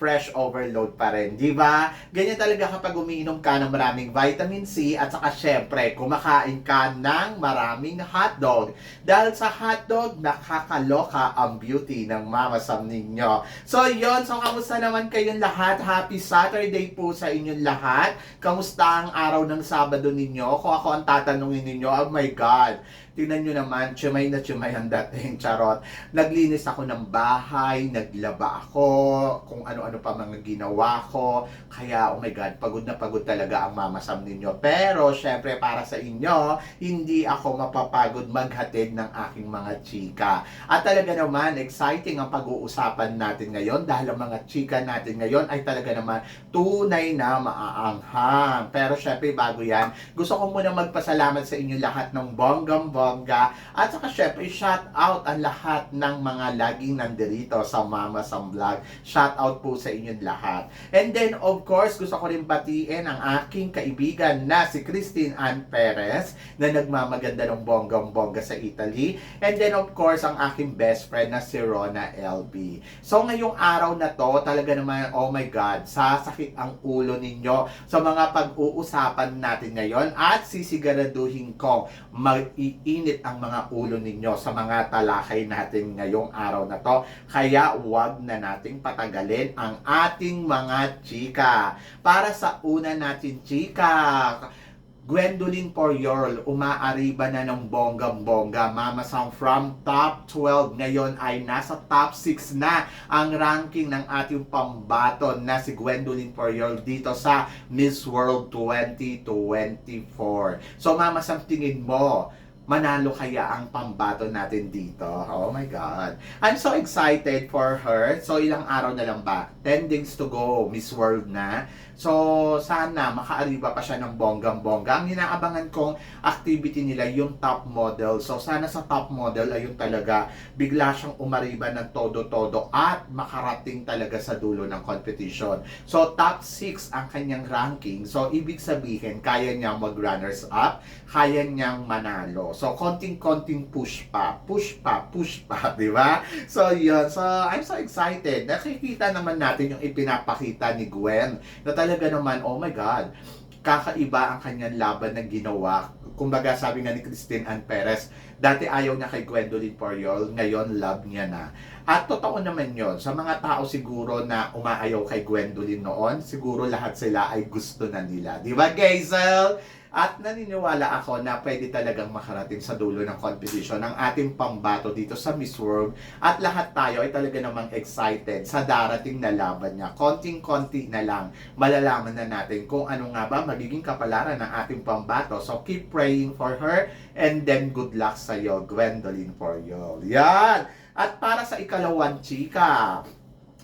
fresh overload pa rin, di ba? Ganyan talaga kapag umiinom ka ng maraming vitamin C at saka syempre, kumakain ka ng maraming hotdog. Dahil sa hotdog, nakakaloka ang beauty ng Mama Sam ninyo. So, yon So, kamusta naman kayong lahat? Happy Saturday po sa inyong lahat. Kamusta ang araw ng Sabado ninyo? Kung ako ang tatanungin ninyo, oh my God, Tingnan nyo naman, tiyumay na tiyumay ang dating, charot. Naglinis ako ng bahay, naglaba ako, kung ano-ano pa mga ginawa ko. Kaya, oh my God, pagod na pagod talaga ang mamasam ninyo. Pero, syempre, para sa inyo, hindi ako mapapagod maghatid ng aking mga chika. At talaga naman, exciting ang pag-uusapan natin ngayon dahil ang mga chika natin ngayon ay talaga naman tunay na maaanghang. Pero, syempre, bago yan, gusto ko muna magpasalamat sa inyo lahat ng bonggam bongga. At saka syempre, shout out ang lahat ng mga laging nandirito sa Mama Sam Vlog. Shout out po sa inyong lahat. And then, of course, gusto ko rin batiin ang aking kaibigan na si Christine Ann Perez na nagmamaganda ng bonggang-bongga sa Italy. And then, of course, ang aking best friend na si Rona LB. So, ngayong araw na to, talaga naman, oh my God, sasakit ang ulo ninyo sa mga pag-uusapan natin ngayon at sisiguraduhin ko mag-iinit ang mga ulo ninyo sa mga talakay natin ngayong araw na to. Kaya wag na nating patagalin ang ating mga chika. Para sa una natin chika, Gwendolyn Poriol, umaariba na ng bonggang-bongga. Mama Sang from top 12 ngayon ay nasa top 6 na ang ranking ng ating pambaton na si Gwendolyn Poriol dito sa Miss World 2024. So Mama Sang, tingin mo, manalo kaya ang pambato natin dito. Oh my God. I'm so excited for her. So, ilang araw na lang ba? 10 days to go, Miss World na. So, sana makaariba pa siya ng bonggang-bongga. Ang inaabangan kong activity nila, yung top model. So, sana sa top model ay yung talaga bigla siyang umariba ng todo-todo at makarating talaga sa dulo ng competition. So, top 6 ang kanyang ranking. So, ibig sabihin, kaya niyang mag-runners up, kaya niyang manalo. So, konting-konting push pa, push pa, push pa, di ba? So, yun. So, I'm so excited. Nakikita naman natin yung ipinapakita ni Gwen na talaga naman, oh my God, kakaiba ang kanyang laban na ginawa. Kumbaga, sabi nga ni Christine Ann Perez, dati ayaw niya kay Gwendolyn Poriol, ngayon love niya na. At totoo naman yon sa mga tao siguro na umaayaw kay Gwendolyn noon, siguro lahat sila ay gusto na nila. Di ba, Gazel? At naniniwala ako na pwede talagang makarating sa dulo ng competition ng ating pambato dito sa Miss World. At lahat tayo ay talaga namang excited sa darating na laban niya. Konting-konti na lang, malalaman na natin kung ano nga ba magiging kapalaran ng ating pambato. So keep praying for her and then good luck sa iyo, Gwendolyn Poriol. Yan! At para sa ikalawang chika,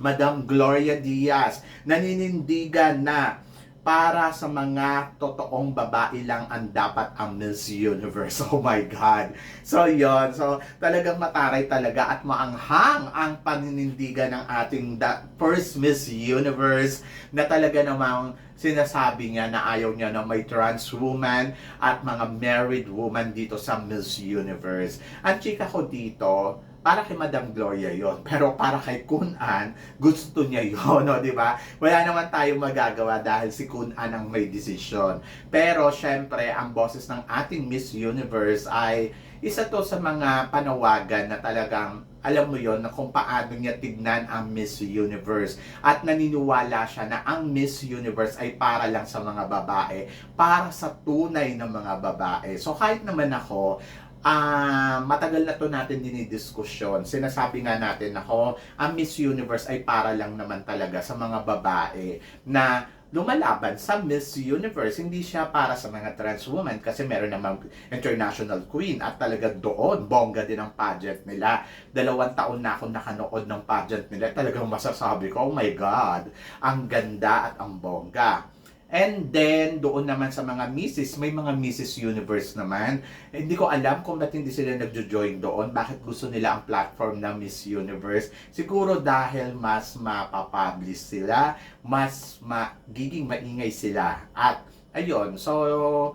Madam Gloria Diaz, naninindigan na para sa mga totoong babae lang ang dapat ang Miss Universe. Oh my God. So, yon So, talagang mataray talaga at maanghang ang paninindigan ng ating first Miss Universe na talaga namang sinasabi niya na ayaw niya na may trans woman at mga married woman dito sa Miss Universe. Ang chika ko dito, para kay Madam Gloria yon pero para kay Kun An gusto niya yon no di ba? Wala naman tayong magagawa dahil si Kun An ang may desisyon. Pero syempre ang boses ng ating Miss Universe ay isa to sa mga panawagan na talagang alam mo yon na kung paano niya tignan ang Miss Universe. At naniniwala siya na ang Miss Universe ay para lang sa mga babae para sa tunay na mga babae. So kahit naman ako ah matagal na to natin dinidiskusyon. Sinasabi nga natin na ko, ang Miss Universe ay para lang naman talaga sa mga babae na lumalaban sa Miss Universe. Hindi siya para sa mga trans woman kasi meron namang international queen at talaga doon, bongga din ang pageant nila. Dalawang taon na ako nakanood ng pageant nila. Talagang masasabi ko, oh my God, ang ganda at ang bongga. And then, doon naman sa mga Mrs., may mga Mrs. Universe naman. Hindi ko alam kung ba't hindi sila nagjo-join doon. Bakit gusto nila ang platform ng Miss Universe? Siguro dahil mas mapapublish sila, mas magiging maingay sila. At, ayun, so,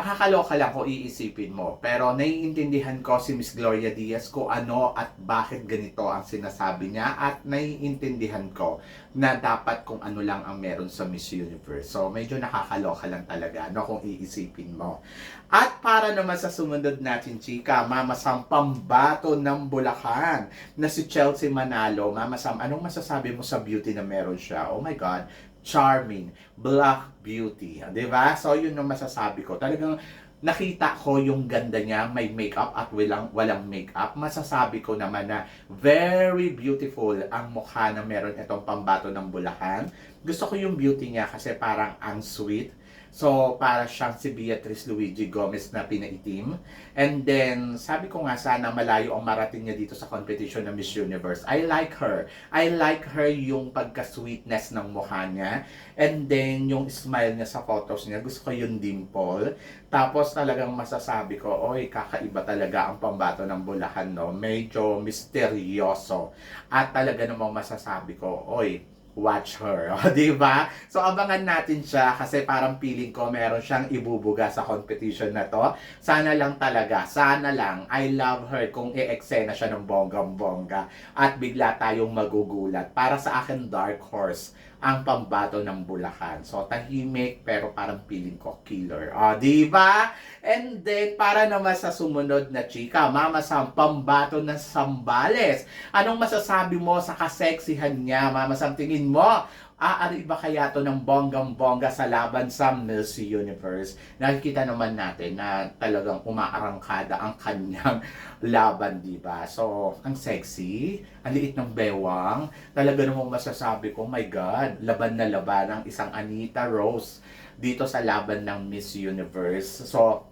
nakakaloka lang kung iisipin mo. Pero naiintindihan ko si Miss Gloria Diaz ko ano at bakit ganito ang sinasabi niya at naiintindihan ko na dapat kung ano lang ang meron sa Miss Universe. So medyo nakakaloka lang talaga no kung iisipin mo. At para naman sa sumunod natin chika, Mama Sam pambato ng Bulacan na si Chelsea Manalo. Mama Sam, anong masasabi mo sa beauty na meron siya? Oh my God, charming, black beauty. Di ba? So, yun yung masasabi ko. Talagang nakita ko yung ganda niya, may makeup at walang, walang makeup. Masasabi ko naman na very beautiful ang mukha na meron itong pambato ng Bulacan. Gusto ko yung beauty niya kasi parang ang sweet. So, para siyang si Beatrice Luigi Gomez na pinaitim. And then, sabi ko nga sana malayo ang marating niya dito sa competition ng Miss Universe. I like her. I like her yung pagka-sweetness ng mukha niya. And then, yung smile niya sa photos niya. Gusto ko yung dimple. Tapos talagang masasabi ko, oy, kakaiba talaga ang pambato ng Bulacan, no? Medyo misteryoso. At talaga namang masasabi ko, oy, watch her. O, di ba? So, abangan natin siya kasi parang feeling ko meron siyang ibubuga sa competition na to. Sana lang talaga, sana lang, I love her kung i-eksena siya ng bonggang-bongga at bigla tayong magugulat. Para sa akin, Dark Horse ang pambato ng Bulacan. So, tahimik pero parang feeling ko killer. O, di ba? And then, para naman sa sumunod na chika, Mama Sam, pambato ng Sambales. Anong masasabi mo sa kaseksihan niya, Mama Sam? Tingin mo, aari ba kaya to ng bonggang-bongga sa laban sa Miss Universe? Nakikita naman natin na talagang umaarangkada ang kanyang laban, di ba? So, ang sexy, ang liit ng bewang, talaga namang masasabi ko, my God, laban na laban ang isang Anita Rose dito sa laban ng Miss Universe. So,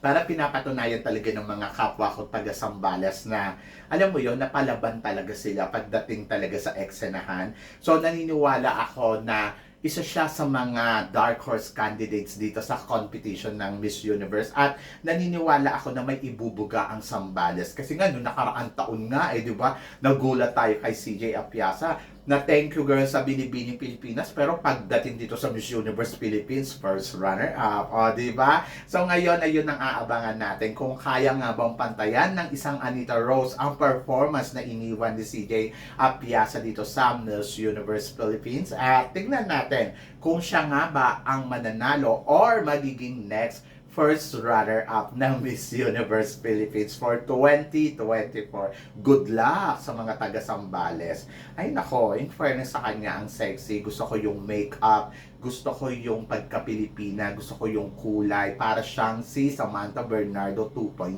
para pinapatunayan talaga ng mga kapwa ko taga Sambales na alam mo yon napalaban talaga sila pagdating talaga sa eksenahan. So naniniwala ako na isa siya sa mga dark horse candidates dito sa competition ng Miss Universe. At naniniwala ako na may ibubuga ang Sambales. Kasi nga noong nakaraang taon nga eh di ba nagulat tayo kay CJ Apiasa na thank you girl sa Binibining Pilipinas pero pagdating dito sa Miss Universe Philippines first runner up o di ba? So ngayon ayun ang aabangan natin kung kaya nga bang pantayan ng isang Anita Rose ang performance na iniwan ni CJ Apiasa dito sa Miss Universe Philippines. At tignan natin kung siya nga ba ang mananalo or magiging next first runner-up ng Miss Universe Philippines for 2024. Good luck sa mga taga Sambales. Ay nako, in fairness sa kanya, ang sexy. Gusto ko yung makeup, gusto ko yung pagka-Pilipina, gusto ko yung kulay. Para siyang si Samantha Bernardo 2.0.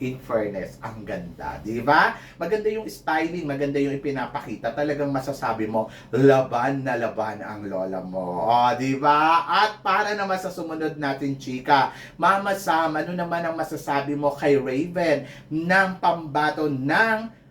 In fairness, ang ganda. Di ba? Maganda yung styling, maganda yung ipinapakita. Talagang masasabi mo, laban na laban ang lola mo. O, di ba? At para naman sa sumunod natin, chika, Mama Sam, ano naman ang masasabi mo kay Raven ng pambato ng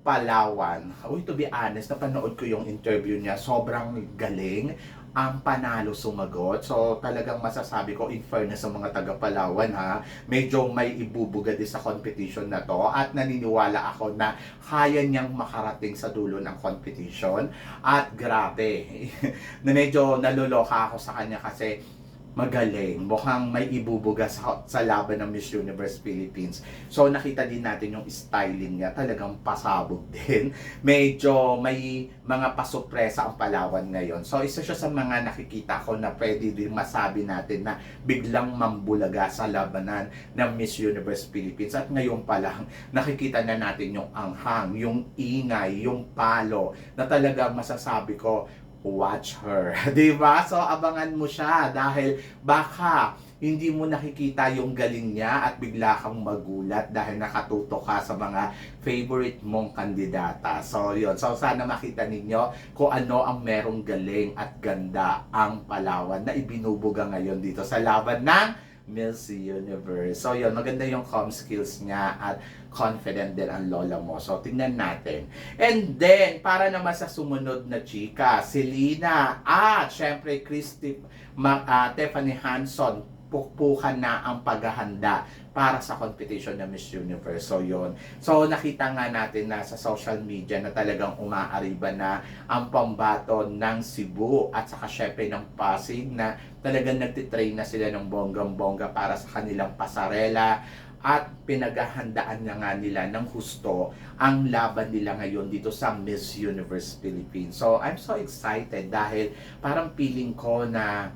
Palawan. Uy, to be honest, napanood ko yung interview niya. Sobrang galing ang panalo sumagot. So, talagang masasabi ko, in fairness sa mga taga Palawan ha, medyo may ibubuga din sa competition na to at naniniwala ako na kaya niyang makarating sa dulo ng competition. At grabe, na medyo naluloka ako sa kanya kasi magaling. Mukhang may ibubuga sa, sa laban ng Miss Universe Philippines. So nakita din natin yung styling niya, talagang pasabog din. Medyo may mga pasopresa ang Palawan ngayon. So isa siya sa mga nakikita ko na pwede din masabi natin na biglang mambulaga sa labanan ng Miss Universe Philippines. At ngayon pa lang, nakikita na natin yung anghang, yung ingay, yung palo, na talagang masasabi ko, watch her. 'Di ba? So abangan mo siya dahil baka hindi mo nakikita yung galing niya at bigla kang magulat dahil nakatuto ka sa mga favorite mong kandidata. So, yun. So, sana makita ninyo kung ano ang merong galing at ganda ang Palawan na ibinubuga ngayon dito sa laban ng Miss Universe. So, yun. Maganda yung com skills niya at confident din ang lola mo. So, tingnan natin. And then, para naman sa sumunod na chika, si Lina at syempre Christy Ma- ah, Tiffany Hanson pukpukan na ang paghahanda para sa competition ng Miss Universe. So, yun. So, nakita nga natin na sa social media na talagang umaariba na ang pambato ng Cebu at saka syempre ng Pasig na talagang nagtitrain na sila ng bonggang-bongga para sa kanilang pasarela at pinaghahandaan na nga nila ng husto ang laban nila ngayon dito sa Miss Universe Philippines. So, I'm so excited dahil parang feeling ko na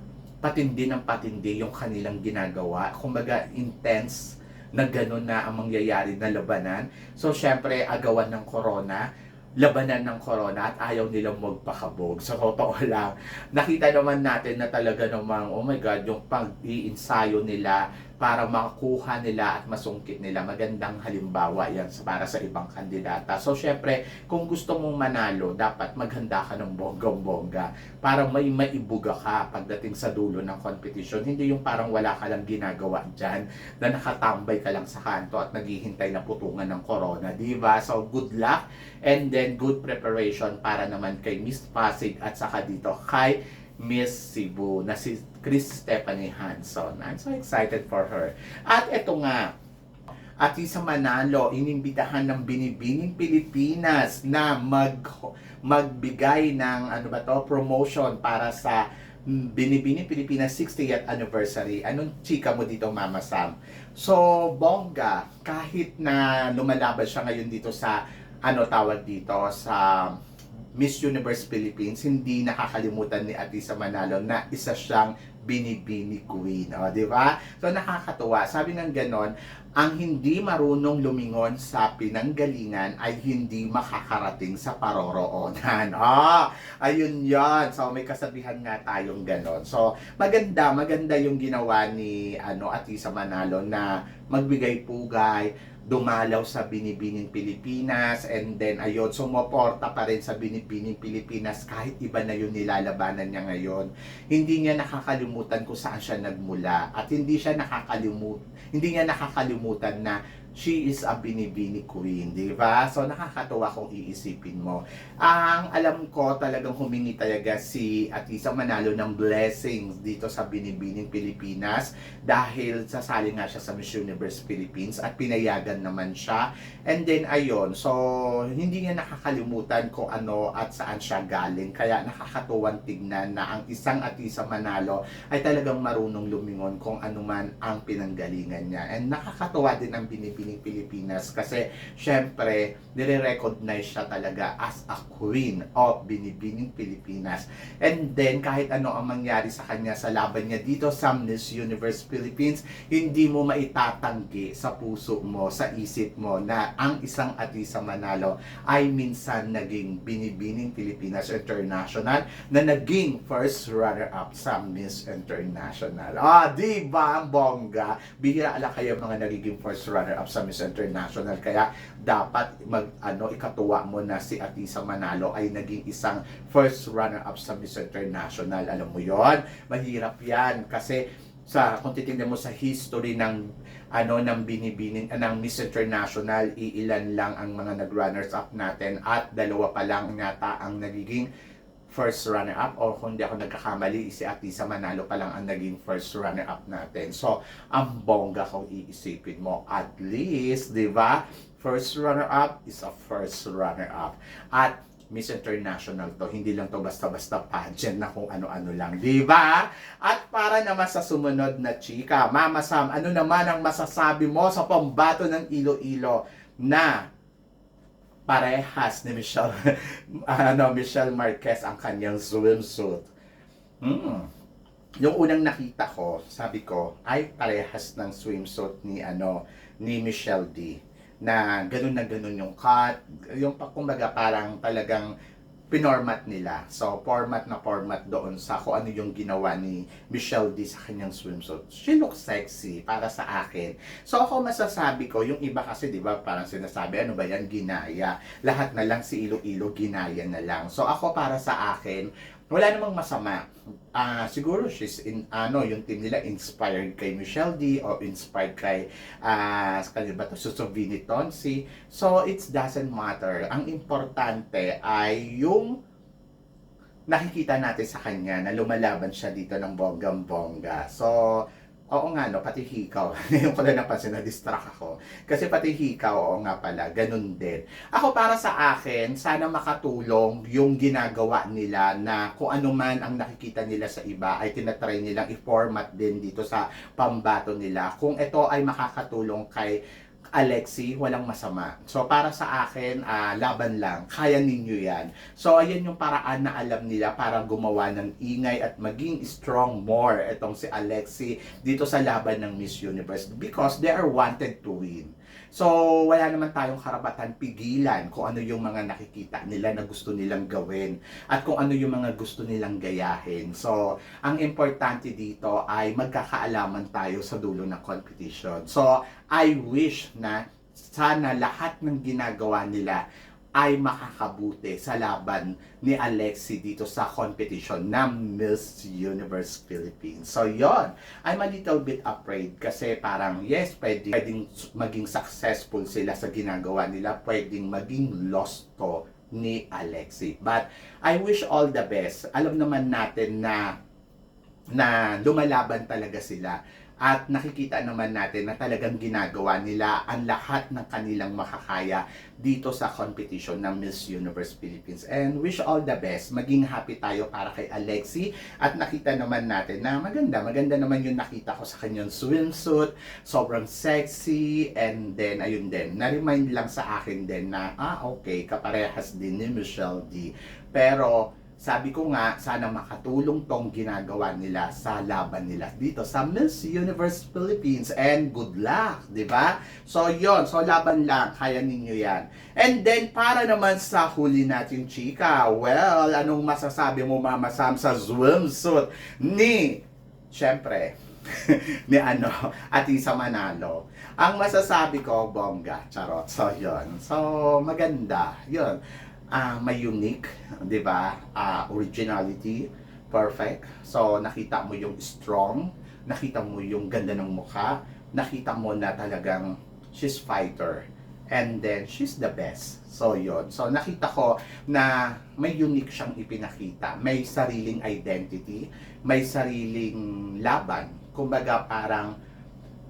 patindi ng patindi yung kanilang ginagawa. Kumbaga, intense na gano'n na ang mangyayari na labanan. So, syempre, agawan ng corona, labanan ng corona at ayaw nilang magpakabog. Sa totoo lang, nakita naman natin na talaga namang, oh my God, yung pag-iinsayo nila para makuha nila at masungkit nila. Magandang halimbawa yan para sa ibang kandidata. So, syempre, kung gusto mong manalo, dapat maghanda ka ng bonggang-bongga para may maibuga ka pagdating sa dulo ng competition. Hindi yung parang wala ka lang ginagawa dyan na nakatambay ka lang sa kanto at naghihintay na putungan ng corona, di ba? So, good luck and then good preparation para naman kay Miss Pasig at saka dito kay Miss Cebu na si Chris Stephanie Hanson. I'm so excited for her. At ito nga, at sa Manalo, inimbitahan ng Binibining Pilipinas na mag magbigay ng ano ba to, promotion para sa Binibining Pilipinas 60th anniversary. Anong chika mo dito, Mama Sam? So, bongga, kahit na lumalaban siya ngayon dito sa ano tawag dito sa Miss Universe Philippines, hindi nakakalimutan ni Atisa Manalo na isa siyang binibini queen. O, di ba? So, nakakatuwa. Sabi ng ganon, ang hindi marunong lumingon sa pinanggalingan ay hindi makakarating sa paroroonan. Ah, ayun yon. So, may kasabihan nga tayong ganon. So, maganda, maganda yung ginawa ni ano, Atisa Manalo na magbigay pugay, dumalaw sa Binibining Pilipinas and then ayun, sumuporta pa rin sa Binibining Pilipinas kahit iba na yung nilalabanan niya ngayon. Hindi niya nakakalimutan kung saan siya nagmula at hindi siya nakakalimut hindi niya nakakalimutan na she is a binibini queen, di ba? So nakakatuwa kung iisipin mo. Ang alam ko talagang humingi talaga si Atisa Manalo ng blessings dito sa Binibining Pilipinas dahil sasali nga siya sa Miss Universe Philippines at pinayagan naman siya. And then ayun, so hindi niya nakakalimutan kung ano at saan siya galing. Kaya nakakatuwang tignan na ang isang Atisa Manalo ay talagang marunong lumingon kung ano man ang pinanggalingan niya. And nakakatuwa din ang Binibining Pilipinas kasi syempre nire-recognize siya talaga as a queen of Binibining Pilipinas. And then kahit ano ang mangyari sa kanya sa laban niya dito sa Miss Universe Philippines, hindi mo maitatanggi sa puso mo, sa isip mo na ang isang Atisa Manalo ay minsan naging Binibining Pilipinas International na naging first runner-up sa Miss International. Ah, di ba ang bongga? Bihira ala kayo mga nagiging first runner-up sa Miss International. Kaya dapat mag ano ikatuwa mo na si Atisa Manalo ay naging isang first runner-up sa Miss International. Alam mo 'yon? Mahirap 'yan kasi sa kung titingnan mo sa history ng ano ng binibining ah, ng Miss International iilan lang ang mga nag-runners up natin at dalawa pa lang yata ang nagiging first runner-up or kung hindi ako nagkakamali, si Atisa Manalo pa lang ang naging first runner-up natin. So, ang bongga kung iisipin mo. At least, di ba? First runner-up is a first runner-up. At Miss International to, hindi lang to basta-basta pageant na kung ano-ano lang, di ba? At para naman sa sumunod na chika, Mama Sam, ano naman ang masasabi mo sa pambato ng Iloilo na parehas ni Michelle ano Michelle Marquez ang kanyang swimsuit. Hmm. Yung unang nakita ko, sabi ko, ay parehas ng swimsuit ni ano ni Michelle D na ganun na ganun yung cut, yung kumbaga parang talagang pinormat nila. So, format na format doon sa kung ano yung ginawa ni Michelle D sa kanyang swimsuit. She looks sexy para sa akin. So, ako masasabi ko, yung iba kasi, di ba, parang sinasabi, ano ba yan, ginaya. Lahat na lang si Iloilo, ginaya na lang. So, ako para sa akin, wala namang masama. Ah, siguro she's in ano yung team nila inspired kay Michelle D o inspired kay ah sa kanila ba to Susovini Tonsi. So it doesn't matter. Ang importante ay yung nakikita natin sa kanya na lumalaban siya dito ng bonggang-bongga. So, oo nga no, pati hikaw. Ngayon ko na napansin na distract ako. Kasi pati hikaw, oo nga pala, ganun din. Ako para sa akin, sana makatulong yung ginagawa nila na kung ano man ang nakikita nila sa iba ay tinatry nilang i-format din dito sa pambato nila. Kung ito ay makakatulong kay Alexi, walang masama. So, para sa akin, ah, laban lang. Kaya ninyo yan. So, ayan yung paraan na alam nila para gumawa ng ingay at maging strong more itong si Alexi dito sa laban ng Miss Universe because they are wanted to win. So, wala naman tayong karapatan pigilan kung ano yung mga nakikita nila na gusto nilang gawin at kung ano yung mga gusto nilang gayahin. So, ang importante dito ay magkakaalaman tayo sa dulo ng competition. So, I wish na sana lahat ng ginagawa nila ay makakabuti sa laban ni Alexi dito sa competition ng Miss Universe Philippines. So, yon I'm a little bit afraid kasi parang, yes, pwedeng, pwedeng maging successful sila sa ginagawa nila, pwedeng maging lost to ni Alexi. But, I wish all the best. Alam naman natin na na lumalaban talaga sila at nakikita naman natin na talagang ginagawa nila ang lahat ng kanilang makakaya dito sa competition ng Miss Universe Philippines. And wish all the best. Maging happy tayo para kay Alexi at nakita naman natin na maganda. Maganda naman yung nakita ko sa kanyang swimsuit. Sobrang sexy. And then, ayun din. Na-remind lang sa akin din na, ah, okay, kaparehas din ni Michelle D. Pero, sabi ko nga, sana makatulong tong ginagawa nila sa laban nila dito sa Miss Universe Philippines. And good luck, di ba? So, yon So, laban lang. Kaya ninyo yan. And then, para naman sa huli natin, chika, well, anong masasabi mo, Mama Sam, sa swimsuit ni, syempre, ni ano, Atisa Manalo. Ang masasabi ko, bongga, charot. So, yon So, maganda. Yon ah may unique, 'di ba? Ah, originality, perfect. So nakita mo yung strong, nakita mo yung ganda ng mukha, nakita mo na talagang she's fighter. And then she's the best. So yon. So nakita ko na may unique siyang ipinakita, may sariling identity, may sariling laban. Kumbaga parang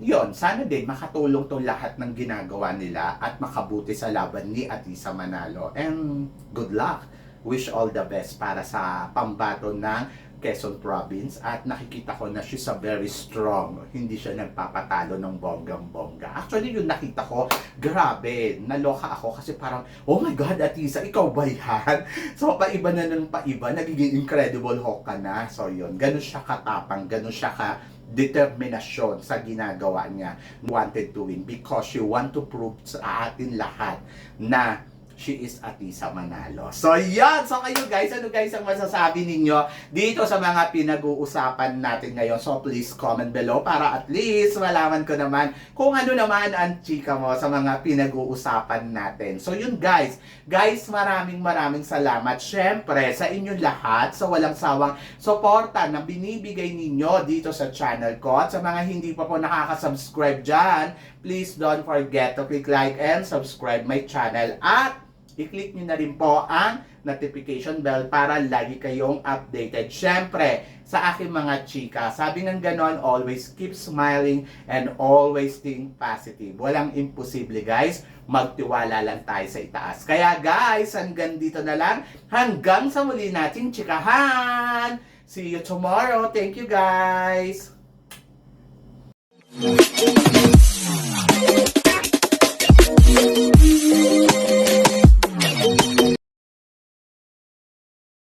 yon sana din makatulong tong lahat ng ginagawa nila at makabuti sa laban ni Atisa Manalo. And good luck. Wish all the best para sa pambato ng Quezon Province at nakikita ko na she's a very strong. Hindi siya nagpapatalo ng bonggang-bongga. Actually, yung nakita ko, grabe, naloka ako kasi parang, oh my God, Atisa, ikaw ba yan? So, paiba na ng paiba, nagiging incredible hawk ka na. So, yun, ganun siya katapang, ganun siya ka determinasyon sa ginagawa niya. Wanted to win because she want to prove sa atin lahat na she is Atisa Manalo. So, yan! So, kayo guys, ano guys ang masasabi ninyo dito sa mga pinag-uusapan natin ngayon? So, please comment below para at least malaman ko naman kung ano naman ang chika mo sa mga pinag-uusapan natin. So, yun guys. Guys, maraming maraming salamat. Syempre, sa inyong lahat, sa walang sawang suporta na binibigay ninyo dito sa channel ko. At sa mga hindi pa po nakaka-subscribe dyan, please don't forget to click like and subscribe my channel. At i-click nyo na rin po ang notification bell para lagi kayong updated. Siyempre, sa aking mga chika, sabi ng ganon, always keep smiling and always think positive. Walang imposible guys, magtiwala lang tayo sa itaas. Kaya guys, hanggang dito na lang. Hanggang sa muli nating chikahan! See you tomorrow. Thank you guys! Thank you.